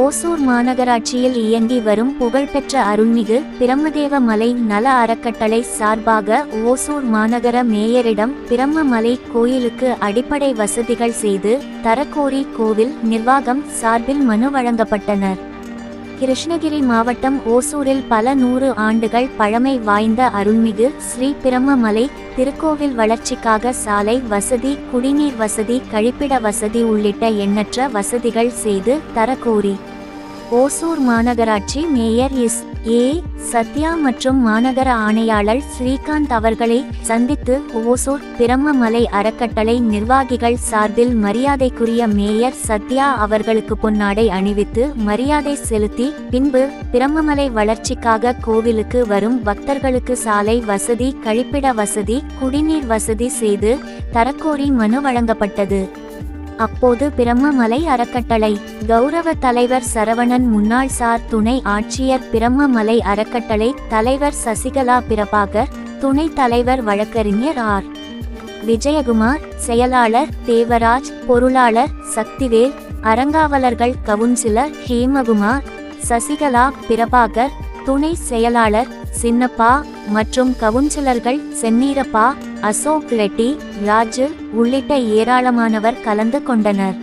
ஓசூர் மாநகராட்சியில் இயங்கி வரும் புகழ்பெற்ற அருள்மிகு பிரம்மதேவ மலை நல அறக்கட்டளை சார்பாக ஓசூர் மாநகர மேயரிடம் பிரம்மமலை கோயிலுக்கு அடிப்படை வசதிகள் செய்து தரக்கோரி கோவில் நிர்வாகம் சார்பில் மனு வழங்கப்பட்டனர். கிருஷ்ணகிரி மாவட்டம் ஓசூரில் பல நூறு ஆண்டுகள் பழமை வாய்ந்த அருள்மிகு ஸ்ரீ பிரம்மமலை திருக்கோவில் வளர்ச்சிக்காக சாலை வசதி குடிநீர் வசதி கழிப்பிட வசதி உள்ளிட்ட எண்ணற்ற வசதிகள் செய்து தரக்கோரி. ஓசூர் மாநகராட்சி மேயர் எஸ். ஏ. சத்யா மற்றும் மாநகர ஆணையாளர் ஸ்ரீகாந்த் அவர்களை சந்தித்து ஓசூர் பிரம்மமலை அறக்கட்டளை நிர்வாகிகள் சார்பில் மரியாதைக்குரிய மேயர் சத்யா அவர்களுக்கு பொன்னாடை அணிவித்து மரியாதை செலுத்தி பின்பு பிரம்மமலை வளர்ச்சிக்காக கோவிலுக்கு வரும் பக்தர்களுக்கு சாலை வசதி கழிப்பிட வசதி குடிநீர் வசதி செய்து தரக்கோரி மனு வழங்கப்பட்டது. அப்போது பிரம்மமலை அறக்கட்டளை. கௌரவ தலைவர் சரவணன் முன்னாள் சார் துணை ஆட்சியர் பிரம்மமலை அறக்கட்டளை தலைவர் சசிகலா பிரபாகர் துணைத் தலைவர் வழக்கறிஞர் ஆர். விஜயகுமார் செயலாளர் தேவராஜ் பொருளாளர் சக்திவேல் அறங்காவலர்கள் கவுன்சிலர் ஹேமகுமார் சசிகலா பிரபாகர் துணை செயலாளர் சின்னப்பா மற்றும் கவுன்சிலர்கள் சென்னீரப்பா அசோக் ரெட்டி ராஜு உள்ளிட்ட ஏராளமானவர் கலந்து கொண்டனர்.